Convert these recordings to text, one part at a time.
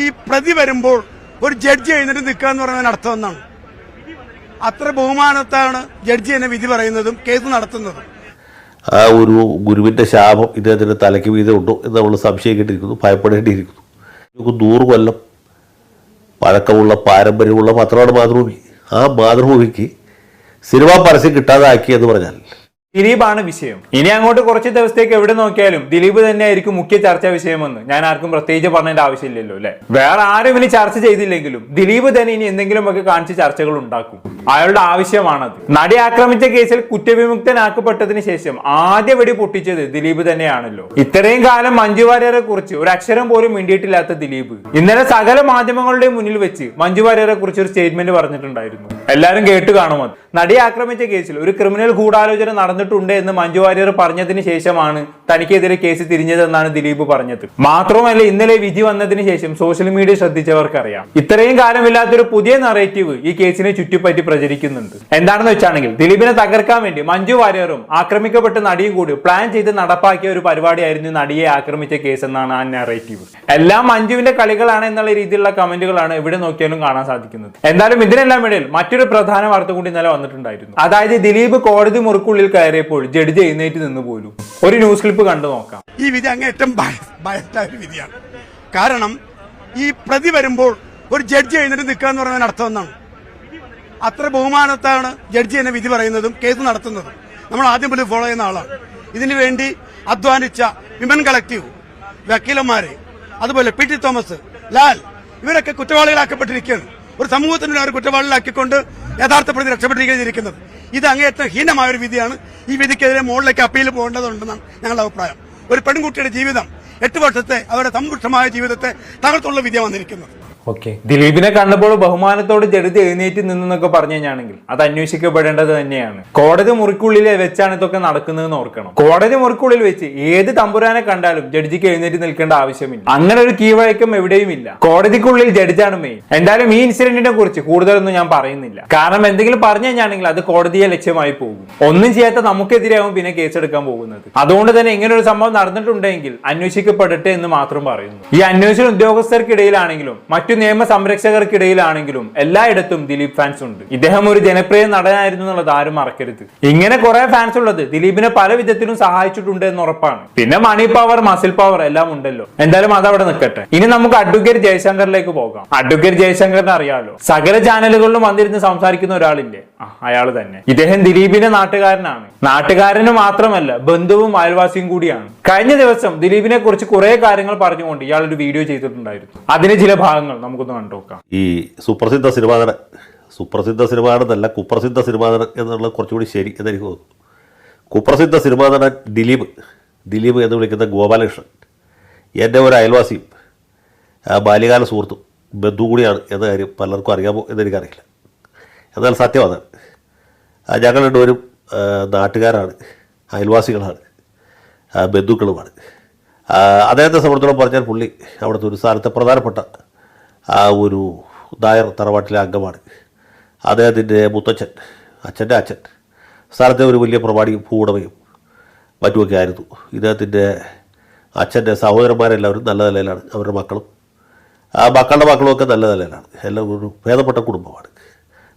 ഈ പ്രതി വരുമ്പോൾ ഒരു ജഡ്ജി എഴുന്നേറ്റ് നിൽക്കുക എന്ന് പറയുന്നത് അർത്ഥം എന്നാണ് അത്ര ബഹുമാനത്താണ് ജഡ്ജി എന്നെ വിധി പറയുന്നതും കേസ് നടത്തുന്നതും. ആ ഒരു ഗുരുവിന്റെ ശാപം ഇദ്ദേഹത്തിന്റെ തലയ്ക്ക് വീതം ഉണ്ടോ എന്ന് നമ്മൾ സംശയിക്കേണ്ടിയിരിക്കുന്നു ഭയപ്പെടേണ്ടിയിരിക്കുന്നു. നമുക്ക് നൂറ് കൊല്ലം പഴക്കമുള്ള പാരമ്പര്യമുള്ള പത്രമാണ് മാതൃഭൂമി. ആ മാതൃഭൂമിക്ക് സിനിമാ പരസ്യം കിട്ടാതാക്കി എന്ന് പറഞ്ഞാൽ ദിലീപാണ് വിഷയം. ഇനി അങ്ങോട്ട് കുറച്ച് ദിവസത്തേക്ക് എവിടെ നോക്കിയാലും ദിലീപ് തന്നെയായിരിക്കും മുഖ്യ ചർച്ചാ വിഷയമെന്ന്. ഞാൻ ആർക്കും പ്രത്യേകിച്ച് പറഞ്ഞതിന്റെ ആവശ്യമില്ലല്ലോ അല്ലെ? വേറെ ആരും ഇനി ചർച്ച ചെയ്തില്ലെങ്കിലും ദിലീപ് തന്നെ ഇനി എന്തെങ്കിലുമൊക്കെ കാണിച്ച് ചർച്ചകൾ ഉണ്ടാക്കും. അയാളുടെ ആവശ്യമാണത് നടി ആക്രമിച്ച കേസിൽ കുറ്റവിമുക്തനാക്കപ്പെട്ടതിന് ശേഷം ആദ്യ വെടി പൊട്ടിച്ചത് ദിലീപ് തന്നെയാണല്ലോ. ഇത്രയും കാലം മഞ്ജു വാര്യരെ കുറിച്ച് ഒരു അക്ഷരം പോലും മിണ്ടിയിട്ടില്ലാത്ത ദിലീപ്. ഇന്നലെ സകല മാധ്യമങ്ങളുടെ മുന്നിൽ വെച്ച് മഞ്ജു വാര്യരെ കുറിച്ച് ഒരു സ്റ്റേറ്റ്മെന്റ് പറഞ്ഞിട്ടുണ്ടായിരുന്നു. എല്ലാവരും കേട്ട് കാണുമത് നടി ആക്രമിച്ച കേസിൽ ഒരു ക്രിമിനൽ ഗൂഢാലോചന നടന്നിട്ടുണ്ട് എന്ന് മഞ്ജു വാര്യർ പറഞ്ഞതിന് ശേഷമാണ് തനിക്കെതിരെ കേസ് തിരിഞ്ഞതെന്നാണ് ദിലീപ് പറഞ്ഞത്. മാത്രവുമല്ല ഇന്നലെ വിധി വന്നതിന് ശേഷം സോഷ്യൽ മീഡിയ ശ്രദ്ധിച്ചവർക്കറിയാം. ഇത്രയും കാലമില്ലാത്തൊരു പുതിയ നറേറ്റീവ് ഈ കേസിനെ ചുറ്റിപ്പറ്റി പ്രചരിക്കുന്നുണ്ട്. എന്താണെന്ന് വെച്ചാണെങ്കിൽ ദിലീപിനെ തകർക്കാൻ വേണ്ടി മഞ്ജു വാര്യറും ആക്രമിക്കപ്പെട്ട നടിയും കൂടി പ്ലാൻ ചെയ്ത് നടപ്പാക്കിയ ഒരു പരിപാടിയായിരുന്നു നടിയെ ആക്രമിച്ച കേസ് എന്നാണ് ആ നറേറ്റീവ് എല്ലാം മഞ്ജുവിന്റെ കളികളാണ് എന്നുള്ള രീതിയിലുള്ള കമന്റുകളാണ് എവിടെ നോക്കിയാലും കാണാൻ സാധിക്കുന്നത്. എന്തായാലും ഇതിനെല്ലാം ഇടയിൽ മറ്റൊരു പ്രധാന വാർത്ത കൂടി ഇന്നലെ വന്നിട്ടുണ്ടായിരുന്നു. അതായത് ദിലീപ് കോടതി മുറിക്കുള്ളിൽ കയറിയപ്പോൾ ജഡ്ജ് എഴുന്നേറ്റ് നിന്ന് പോലും. ഒരു ന്യൂസ് ക്ലിപ്പ് കണ്ടു നോക്കാം. ഈ വിധി അങ്ങേറ്റം ഭയത്തായ ഒരു വിധിയാണ്. കാരണം ഈ പ്രതി വരുമ്പോൾ ഒരു ജഡ്ജി എഴുന്നേറ്റ് നിൽക്കുക എന്ന് പറയുന്നതിന് അർത്ഥം എന്നാണ്. അത്ര ബഹുമാനത്താണ് ജഡ്ജി എന്നെ വിധി പറയുന്നതും കേസ് നടത്തുന്നതും. നമ്മൾ ആദ്യം പോലും ഫോളോ ചെയ്യുന്ന ആളാണ്. ഇതിനു വേണ്ടി അധ്വാനിച്ച വിമൻ കളക്റ്റീവ് വക്കീലന്മാരെ അതുപോലെ പി ടി തോമസ് ലാൽ ഇവരൊക്കെ കുറ്റവാളികളാക്കപ്പെട്ടിരിക്കുകയാണ്. ഒരു സമൂഹത്തിന് അവർ കുറ്റവാളികളാക്കിക്കൊണ്ട് യഥാർത്ഥ പ്രതി രക്ഷപ്പെട്ടിരിക്കുന്നത് ഇത് അങ്ങേയറ്റം ഹീനമായ ഒരു വിധിയാണ്. ഈ വിധിക്കെതിരെ മുകളിലേക്ക് അപ്പീൽ പോകേണ്ടതുണ്ടെന്നാണ് ഞങ്ങളുടെ അഭിപ്രായം. ഒരു പെൺകുട്ടിയുടെ ജീവിതം എട്ട് വർഷത്തെ അവരുടെ സമ്പുഷ്ടമായ ജീവിതത്തെ തകർത്തുള്ള വിധിയാണ് വന്നിരിക്കുന്നത്. ഓക്കെ. ദിലീപിനെ കണ്ടപ്പോൾ ബഹുമാനത്തോട് ജഡ്ജി എഴുന്നേറ്റ് നിന്നൊക്കെ പറഞ്ഞു കഴിഞ്ഞാണെങ്കിൽ അത് അന്വേഷിക്കപ്പെടേണ്ടത് തന്നെയാണ്. കോടതി മുറിക്കുള്ളിൽ വെച്ചാണ് ഇതൊക്കെ നടക്കുന്നതെന്ന് ഓർക്കണം. കോടതി മുറിക്കുള്ളിൽ വെച്ച് ഏത് തമ്പുരാനെ കണ്ടാലും ജഡ്ജിക്ക് എഴുന്നേറ്റ് നിൽക്കേണ്ട ആവശ്യമില്ല. അങ്ങനെ ഒരു കീഴ്വഴക്കം എവിടെയും ഇല്ല. കോടതിക്കുള്ളിൽ ജഡ്ജാണ് മെയിൻ എന്തായാലും ഈ ഇൻസിഡന്റിനെ കുറിച്ച് കൂടുതലൊന്നും ഞാൻ പറയുന്നില്ല. കാരണം എന്തെങ്കിലും പറഞ്ഞു കഴിഞ്ഞാണെങ്കിൽ അത് കോടതിയെ ലക്ഷ്യമായി പോകും. ഒന്നും ചെയ്യാത്ത നമുക്കെതിരെയാവും പിന്നെ കേസെടുക്കാൻ പോകുന്നത്. അതുകൊണ്ട് തന്നെ ഇങ്ങനെ ഒരു സംഭവം നടന്നിട്ടുണ്ടെങ്കിൽ അന്വേഷിക്കപ്പെടട്ടെ എന്ന് മാത്രം പറയുന്നു. ഈ അന്വേഷണ ഉദ്യോഗസ്ഥർക്കിടയിലാണെങ്കിലും മറ്റു നിയമ സംരക്ഷകർക്കിടയിലാണെങ്കിലും എല്ലായിടത്തും ദിലീപ് ഫാൻസ് ഉണ്ട്. ഇദ്ദേഹം ഒരു ജനപ്രിയ നടനായിരുന്നു എന്നുള്ളത് ആരും മറക്കരുത്. ഇങ്ങനെ കുറെ ഫാൻസ് ഉള്ളത് ദിലീപിനെ പല വിധത്തിലും സഹായിച്ചിട്ടുണ്ട് എന്ന് ഉറപ്പാണ്. പിന്നെ മണി പവർ മസിൽ പവർ എല്ലാം ഉണ്ടല്ലോ. എന്തായാലും അതവിടെ നിൽക്കട്ടെ. ഇനി നമുക്ക് അഡ്വക്കേറ്റ് ജയശങ്കറിലേക്ക് പോകാം. അഡ്വക്കേറ്റ് ജയശങ്കറിനെ അറിയാലോ? സകല ചാനലുകളിലും വന്നിരുന്ന് സംസാരിക്കുന്ന ഒരാളില്ലേ? അയാൾ തന്നെ. ഇദ്ദേഹം ദിലീപിന്റെ നാട്ടുകാരനാണ്. നാട്ടുകാരന് മാത്രമല്ല ബന്ധുവും അയൽവാസിയും കൂടിയാണ്. കഴിഞ്ഞ ദിവസം ദിലീപിനെ കുറിച്ച് കുറെ കാര്യങ്ങൾ പറഞ്ഞുകൊണ്ട് ഇയാൾ ഒരു വീഡിയോ ചെയ്തിട്ടുണ്ടായിരുന്നു. അതിന് ചില ഭാഗങ്ങൾ നമുക്കൊന്ന് കണ്ടുനോക്കാം. ഈ സുപ്രസിദ്ധ സിനിമാ സുപ്രസിദ്ധ സിനിമാ നടനല്ല കുപ്രസിദ്ധ സിനിമാ എന്നുള്ളത് കുറച്ചുകൂടി ശരി എന്നെനിക്ക് തോന്നുന്നു. കുപ്രസിദ്ധ സിനിമാ ദിലീപ് ദിലീപ് എന്ന് വിളിക്കുന്ന ഗോപാലകൃഷ്ണൻ എന്റെ ഒരു അയൽവാസിയും ബാല്യകാല സുഹൃത്തും ബന്ധു കൂടിയാണ് എന്ന കാര്യം പലർക്കും അറിയാമോ എന്നെനിക്കറിയില്ല എന്നാൽ സത്യമാണ്. ഞങ്ങൾ രണ്ടുപേരും നാട്ടുകാരാണ് അയൽവാസികളാണ് ബന്ധുക്കളുമാണ്. അദ്ദേഹത്തെ സംബന്ധിച്ചോളം പറഞ്ഞാൽ പുള്ളി അവിടുത്തെ ഒരു സ്ഥലത്തെ പ്രധാനപ്പെട്ട ആ ഒരു നായർ തറവാട്ടിലെ അംഗമാണ്. അദ്ദേഹത്തിന്റെ മുത്തച്ഛൻ അച്ഛന്റെ അച്ഛൻ. സ്ഥലത്തെ ഒരു വലിയ പ്രമാണിയും ഭൂവുടമയും മറ്റുമൊക്കെ ആയിരുന്നു. ഇദ്ദേഹത്തിന്റെ അച്ഛന്റെ സഹോദരന്മാരെല്ലാവരും നല്ല നിലയിലാണ്. അവരുടെ മക്കളും ആ മക്കളുടെ മക്കളുമൊക്കെ നല്ല നിലയിലാണ്. എല്ലാം ഒരു ഭേദപ്പെട്ട കുടുംബമാണ്.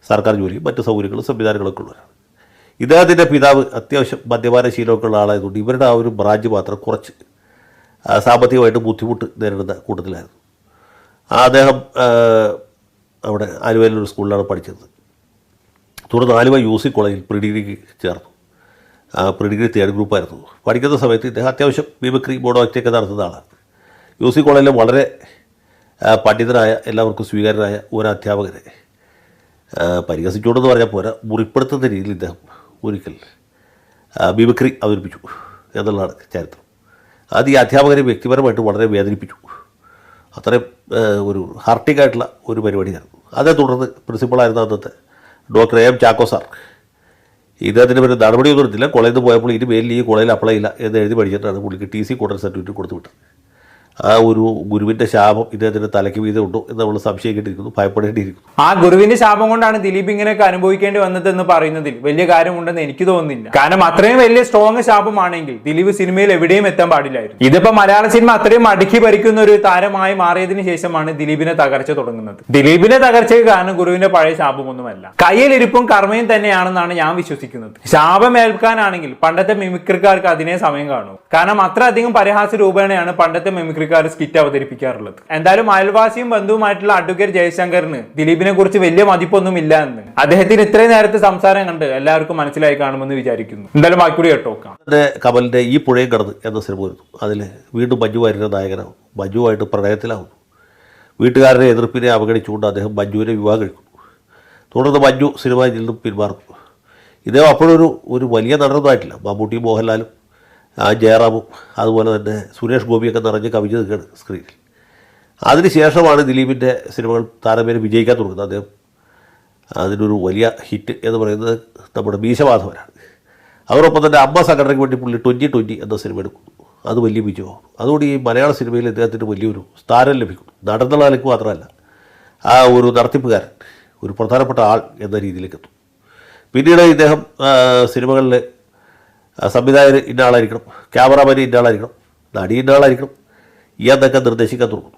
സർക്കാർ ജോലിയും മറ്റ് സൗകര്യങ്ങളും സംവിധാനങ്ങളൊക്കെ ഉള്ളവരാണ്. ഇദ്ദേഹത്തിന്റെ പിതാവ് അത്യാവശ്യം മദ്യപാന ശീലമൊക്കെ ഉള്ള ആളായതുകൊണ്ട് ഇവരുടെ ആ ഒരു ബ്രാഞ്ച് മാത്രം കുറച്ച് സാമ്പത്തികമായിട്ട് ബുദ്ധിമുട്ട് നേരിടുന്ന കൂട്ടത്തിലായിരുന്നു. അദ്ദേഹം അവിടെ ആലുവയിലൊരു സ്കൂളിലാണ് പഠിച്ചത്. തുടർന്ന് ആലുവ യു സി കോളേജിൽ പ്രീ ഡിഗ്രിക്ക് ചേർന്നു. പ്രീ ഡിഗ്രി തേർഡ് ഗ്രൂപ്പായിരുന്നു. പഠിക്കുന്ന സമയത്ത് ഇദ്ദേഹം അത്യാവശ്യം മിമിക്രി ബോർഡോ ഒക്കെ നടത്തുന്ന ആളാണ്. യു സി കോളേജിലെ വളരെ പണ്ഡിതരായ എല്ലാവർക്കും സ്വീകാര്യരായ ഒരു അധ്യാപകരെ പരിഹസിച്ചുകൊണ്ടെന്ന് പറഞ്ഞാൽ പോരാ മുറിപ്പെടുത്തുന്ന രീതിയിൽ ഇദ്ദേഹം ഒരിക്കൽ മിമിക്രി അവതരിപ്പിച്ചു എന്നുള്ളതാണ് ചരിത്രം. അത് ഈ അധ്യാപകരെ വ്യക്തിപരമായിട്ട് വളരെ വേദനിപ്പിച്ചു. അത്രയും ഒരു ഹാർട്ടിക് ആയിട്ടുള്ള ഒരു പരിപാടിയാണ്. അതേ തുടർന്ന് പ്രിൻസിപ്പളായിരുന്ന അന്നത്തെ ഡോക്ടർ എം ചാക്കോ സാർ. ഇദ്ദേഹത്തിന് പേര് നടപടിയൊന്നും എടുത്തില്ല. കോളേജിൽ പോയപ്പോൾ ഇനി മേലിൽ ഈ കോളേജിൽ അപ്ലൈ ഇല്ല എന്ന് എഴുതി പഠിച്ചിട്ടാണ് പുള്ളിക്ക് ടി സി കോട്ടർ സർട്ടിഫിക്കറ്റ് കൊടുത്തു വിട്ടത്. ആ ഒരു ഗുരുവിന്റെ ശാപം ഇദ്ദേഹത്തിന്റെ തലയ്ക്ക് വീതം ഉണ്ടോ എന്ന് നമ്മൾ സംശയിക്കേണ്ടിയിരിക്കുന്നു ഭയപ്പെടേണ്ടിയിരിക്കുന്നു. ആ ഗുരുവിന്റെ ശാപം കൊണ്ടാണ് ദിലീപ് ഇങ്ങനെയൊക്കെ അനുഭവിക്കേണ്ടി വന്നത് എന്ന് പറയുന്നതിൽ വലിയ കാര്യമുണ്ടെന്ന് എനിക്ക് തോന്നുന്നില്ല. കാരണം അത്രയും വലിയ സ്ട്രോങ് ശാപമാണെങ്കിൽ ദിലീപ് സിനിമയിൽ എവിടെയും എത്താൻ പാടില്ലായിരുന്നു. ഇതിപ്പോ മലയാള സിനിമ അത്രയും അടുക്കി ഭരിക്കുന്ന ഒരു താരമായി മാറിയതിനു ശേഷമാണ് ദിലീപിനെ തകർച്ച തുടങ്ങുന്നത്. ദിലീപിന്റെ തകർച്ചയ്ക്ക് കാരണം ഗുരുവിന്റെ പഴയ ശാപമൊന്നുമല്ല. കയ്യിലിരിപ്പും കർമ്മയും തന്നെയാണെന്നാണ് ഞാൻ വിശ്വസിക്കുന്നത്. ശാപം ഏൽക്കാനാണെങ്കിൽ പണ്ടത്തെ മിമിക്രിക്കാർക്ക് അതിനെ സമയം കാണും. കാരണം അത്രയധികം പരിഹാസ രൂപേണയാണ് പണ്ടത്തെ മിമിക്രിക്കാർ സ്കിറ്റ് അവതരിപ്പിക്കാറുള്ളത്. എന്തായാലും അയൽവാസിയും ബന്ധുവുമായിട്ടുള്ള അഡ്വക്കേറ്റ് ജയശങ്കറിന് ദിലീപിനെ കുറിച്ച് വലിയ മതിപ്പൊന്നും ഇല്ല എന്ന്. അദ്ദേഹത്തിന് ഇത്രയും നേരത്തെ സംസാരം കണ്ട് എല്ലാവർക്കും മനസ്സിലായി കാണുമെന്ന് വിചാരിക്കുന്നു. എന്തായാലും ബാക്കി കേട്ടോക്കാം കമലിന്റെ ഈ പുഴയും കടന്ന് എന്ന സിനിമ വരുന്നു. അതിൽ വീണ്ടും മഞ്ജു വാര്യരുടെ നായകനാവും. മഞ്ജുവായിട്ട് പ്രണയത്തിലാവുന്നു. വീട്ടുകാരുടെ എതിർപ്പിനെ അവഗണിച്ചുകൊണ്ട് അദ്ദേഹം മഞ്ജുവിനെ വിവാഹം കഴിക്കുന്നു. തുടർന്ന് ബജു സിനിമയിൽ നിന്നും പിന്മാറുന്നു. ഇദ്ദേഹം അപ്പോഴൊരു ഒരു വലിയ നടനൊന്നും ആയിട്ടില്ല. മമ്മൂട്ടി മോഹൻലാലും ആ ജയറാമും അതുപോലെ തന്നെ സുരേഷ് ഗോപിയൊക്കെ നിറഞ്ഞ് കവിഞ്ഞ് നിൽക്കുകയാണ് സ്ക്രീനിൽ അതിനുശേഷമാണ് ദിലീപിന്റെ സിനിമകൾ താരമേനെ വിജയിക്കാൻ തുടങ്ങുന്നത്. അദ്ദേഹം അതിനൊരു വലിയ ഹിറ്റ് എന്ന് പറയുന്നത് നമ്മുടെ മീശമാധവനാണ്. അതോടൊപ്പം തന്നെ അമ്മ സംഘടനയ്ക്ക് വേണ്ടി പുള്ളി ട്വന്റി ട്വന്റി എന്ന സിനിമ എടുക്കുന്നു. അത് വലിയ വിജയമാണ്. അതുകൊണ്ട് ഈ മലയാള സിനിമയിൽ ഇദ്ദേഹത്തിന് വലിയൊരു സ്ഥാനം ലഭിക്കുന്നു. നടന്നുള്ള നിലയ്ക്ക് മാത്രമല്ല ആ ഒരു നടത്തിപ്പുകാരൻ ഒരു പ്രധാനപ്പെട്ട ആൾ എന്ന രീതിയിലേക്ക് എത്തും പിന്നീട് ഇദ്ദേഹം സിനിമകളിൽ സംവിധായകർ ഇന്ന ആളായിരിക്കണം ക്യാമറമാൻ ഇന്ന ആളായിരിക്കണം നടി ഇന്ന ആളായിരിക്കണം എന്നൊക്കെ നിർദ്ദേശിക്കാൻ തുടങ്ങുന്നു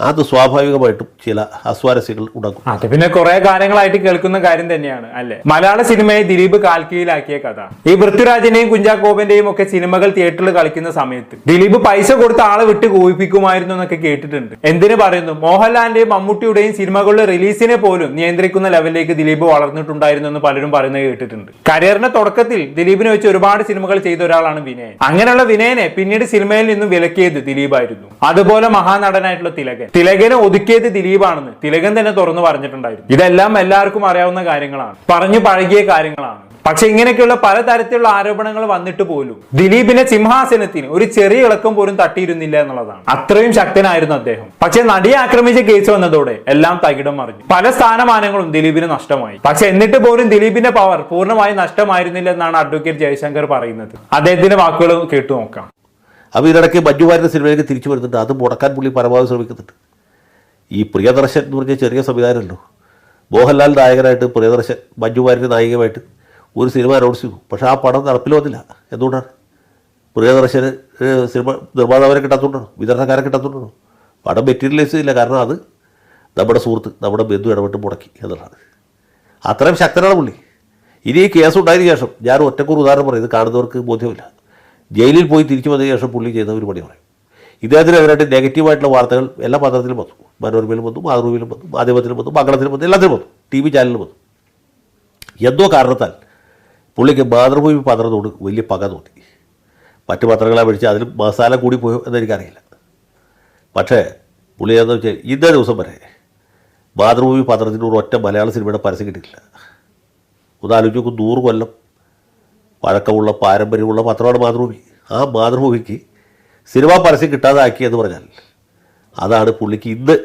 അത് സ്വാഭാവികമായിട്ടും ചില അസ്വാരസ്യങ്ങൾ ഉണ്ടാക്കും. അത് പിന്നെ കുറെ കാലങ്ങളായിട്ട് കേൾക്കുന്ന കാര്യം തന്നെയാണ് അല്ലെ? മലയാള സിനിമയെ ദിലീപ് കാൽക്കീഴിലാക്കിയ കഥ. ഈ പൃഥ്വിരാജിന്റെയും കുഞ്ചാക്കോബന്റെയും ഒക്കെ സിനിമകൾ തിയേറ്ററിൽ കളിക്കുന്ന സമയത്ത് ദിലീപ് പൈസ കൊടുത്ത ആളെ വിട്ട് കോയിപ്പിക്കുമായിരുന്നു എന്നൊക്കെ കേട്ടിട്ടുണ്ട്. എന്തിനു പറയുന്നു? മോഹൻലാലിന്റെയും മമ്മൂട്ടിയുടെയും സിനിമകളുടെ റിലീസിനെ പോലും നിയന്ത്രിക്കുന്ന ലെവലിലേക്ക് ദിലീപ് വളർന്നിട്ടുണ്ടായിരുന്നു എന്ന് പലരും പറയുന്നത് കേട്ടിട്ടുണ്ട്. കരിയറിന്റെ തുടക്കത്തിൽ ദിലീപിനെ വെച്ച് ഒരുപാട് സിനിമകൾ ചെയ്ത ഒരാളാണ് വിനയൻ. അങ്ങനെയുള്ള വിനയനെ പിന്നീട് സിനിമയിൽ നിന്നും വിലക്കിയത് ദിലീപായിരുന്നു. അതുപോലെ മഹാനടനായിട്ടുള്ള തിലകൻ. തിലകനെ ഒതുക്കിയത് ദിലീപാണെന്ന്. തിലകൻ തന്നെ തുറന്നു പറഞ്ഞിട്ടുണ്ടായിരുന്നു. ഇതെല്ലാം എല്ലാവർക്കും അറിയാവുന്ന കാര്യങ്ങളാണ്. പറഞ്ഞു പഴകിയ കാര്യങ്ങളാണ്. പക്ഷെ ഇങ്ങനെയൊക്കെയുള്ള പലതരത്തിലുള്ള ആരോപണങ്ങൾ വന്നിട്ട് പോലും ദിലീപിനെ സിംഹാസനത്തിന് ഒരു ചെറിയ ഇളക്കം പോലും തട്ടിയിരുന്നില്ല എന്നുള്ളതാണ്. അത്രയും ശക്തനായിരുന്നു അദ്ദേഹം. പക്ഷെ നടിയെ ആക്രമിച്ച കേസ് വന്നതോടെ എല്ലാം തകിടം മറിഞ്ഞു. പല സ്ഥാനമാനങ്ങളും ദിലീപിന് നഷ്ടമായി. പക്ഷെ എന്നിട്ട് പോലും ദിലീപിന്റെ പവർ പൂർണമായും നഷ്ടമായിരുന്നില്ല എന്നാണ് അഡ്വക്കേറ്റ് ജയശങ്കർ പറയുന്നത്. അദ്ദേഹത്തിന്റെ വാക്കുകൾ കേട്ടു നോക്കാം. അപ്പോൾ ഇതിനിടയ്ക്ക് മഞ്ജു വാര്യരുടെ സിനിമയിലേക്ക് തിരിച്ചു വരുന്നുണ്ട്. അത് മുടക്കാൻ പുള്ളി പരമാവധി ശ്രമിക്കുന്നുണ്ട്. ഈ പ്രിയദർശൻ എന്ന് പറഞ്ഞ ചെറിയ സംവിധാനമല്ലോ മോഹൻലാൽ നായകനായിട്ട് പ്രിയദർശൻ മഞ്ജു വാര്യർ നായികമായിട്ട് ഒരു സിനിമ അനൗൺസ് ചെയ്തു. പക്ഷേ ആ പടം നടപ്പിൽ വന്നില്ല. എന്തുകൊണ്ടാണ്? പ്രിയദർശന് സിനിമ നിർമ്മാതാവരെ കിട്ടാത്തതുകൊണ്ടാണ്. വിതരണക്കാരെ കിട്ടാത്തതുകൊണ്ടാണ്. പടം മെറ്റീരിയലൈസ് ചെയ്യില്ല കാരണം അത് നമ്മുടെ സുഹൃത്ത് നമ്മുടെ ബന്ധു ഇടപെട്ട് മുടക്കി എന്നുള്ളതാണ്. അത്രയും ശക്തനാണ് പുള്ളി. ഇനി ഈ കേസ് ഉണ്ടായതിനു ശേഷം ഞാൻ ഒറ്റക്കൂർ ഉദാഹരണം പറയും. ഇത് കാണുന്നവർക്ക് ബോധ്യമില്ല. ജയിലിൽ പോയി തിരിച്ചു വന്നതിന് ശേഷം പുള്ളി ചെയ്ത ഒരു പണി പറയും. ഇദ്ദേഹത്തിനെതിരായിട്ട് നെഗറ്റീവായിട്ടുള്ള വാർത്തകൾ എല്ലാ പത്രത്തിലും വന്നു. മനോരമയിലും വന്നു മാതൃഭൂമിയിലും വന്നു മാധ്യമത്തിലും വന്നു മംഗളത്തിലും വന്നു എല്ലാത്തിലും വന്നു ടി വി ചാനലിലും വന്നു. എന്തോ കാരണത്താൽ പുള്ളിക്ക് മാതൃഭൂമി പത്രത്തോട് വലിയ പക തോന്നി. മറ്റു പത്രങ്ങളെ അപേക്ഷിച്ച് അതിൽ മസാല കൂടി പോയോ എന്നെനിക്കറിയില്ല പക്ഷേ പുള്ളി എന്താ വെച്ചാൽ ഇന്നേ ദിവസം വരെ മാതൃഭൂമി പത്രത്തിന്റെ ഒരു ഒറ്റ മലയാള സിനിമയുടെ പരസ്യം കിട്ടിയിട്ടില്ല. ഒന്ന് ആലോചിച്ച് നോക്കും നൂറ് കൊല്ലം പഴക്കമുള്ള പാരമ്പര്യമുള്ള പത്രമാണ് മാതൃഭൂമി. ആ മാതൃഭൂമിക്ക് സിനിമാ പരസ്യം കിട്ടാതാക്കിയെന്ന് പറഞ്ഞാൽ അതാണ് പുള്ളിക്ക് ഇന്ന്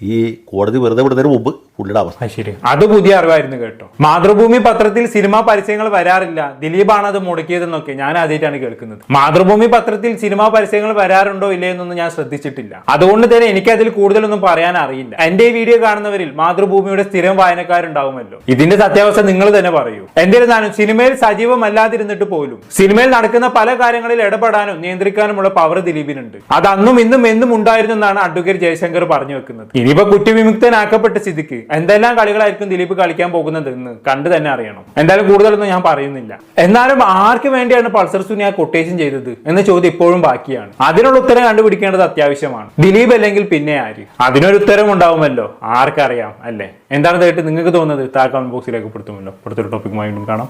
ഈ കോടതി വെറുതെ വിടുന്നതിന് മുമ്പ് പുള്ളിയുടെ അവസ്ഥ. ശരി അത് പുതിയ അറിവായിരുന്നു കേട്ടോ. മാതൃഭൂമി പത്രത്തിൽ സിനിമാ പരസ്യങ്ങൾ വരാറില്ല. ദിലീപാണ് അത് മുടക്കിയതെന്നൊക്കെ ഞാൻ ആദ്യമായിട്ടാണ് കേൾക്കുന്നത്. മാതൃഭൂമി പത്രത്തിൽ സിനിമാ പരസ്യങ്ങൾ വരാറുണ്ടോ ഇല്ലേ എന്നൊന്നും ഞാൻ ശ്രദ്ധിച്ചിട്ടില്ല. അതുകൊണ്ട് തന്നെ എനിക്ക് അതിൽ കൂടുതലൊന്നും പറയാൻ അറിയില്ല. എന്റെ വീഡിയോ കാണുന്നവരിൽ മാതൃഭൂമിയുടെ സ്ഥിരം വായനക്കാരുണ്ടാവുമല്ലോ. ഇതിന്റെ സത്യാവസ്ഥ നിങ്ങൾ തന്നെ പറയൂ. എന്നിരുന്നാലും സിനിമയിൽ സജീവമല്ലാതിരുന്നിട്ട് പോലും സിനിമയിൽ നടക്കുന്ന പല കാര്യങ്ങളിൽ ഇടപെടാനും നിയന്ത്രിക്കാനുമുള്ള പവർ ദിലീപിനുണ്ട്. അത് അന്നും ഇന്നും എന്നും ഉണ്ടായിരുന്നു എന്നാണ് അഡ്വക്കേറ്റ് ജയശങ്കർ പറഞ്ഞു വെക്കുന്നത്. ഇനിയിപ്പോ കുറ്റവിമുക്തനാക്കപ്പെട്ട സ്ഥിതിക്ക് എന്തെല്ലാം കളികളായിരിക്കും ദിലീപ് കളിക്കാൻ പോകുന്നത് എന്ന് കണ്ടു തന്നെ അറിയണം. എന്തായാലും കൂടുതലൊന്നും ഞാൻ പറയുന്നില്ല. എന്നാലും ആർക്ക് വേണ്ടിയാണ് പൾസർ സുനി ആ കൊട്ടേഷൻ ചെയ്തത് എന്ന ചോദ്യം ഇപ്പോഴും ബാക്കിയാണ്. അതിനുള്ള ഉത്തരം കണ്ടുപിടിക്കേണ്ടത് അത്യാവശ്യമാണ്. ദിലീപ് അല്ലെങ്കിൽ പിന്നെ ആര്? അതിനൊരു ഉത്തരം ഉണ്ടാവുമല്ലോ. ആർക്കറിയാം അല്ലേ? എന്താണ് ഇതായിട്ട് നിങ്ങൾക്ക് തോന്നുന്നത്? താഴെ കമന്റ് ബോക്സിലേക്ക് പെടുത്തുമല്ലോ അടുത്തൊരു ടോപ്പിക്കുമായി വീണ്ടും കാണാം.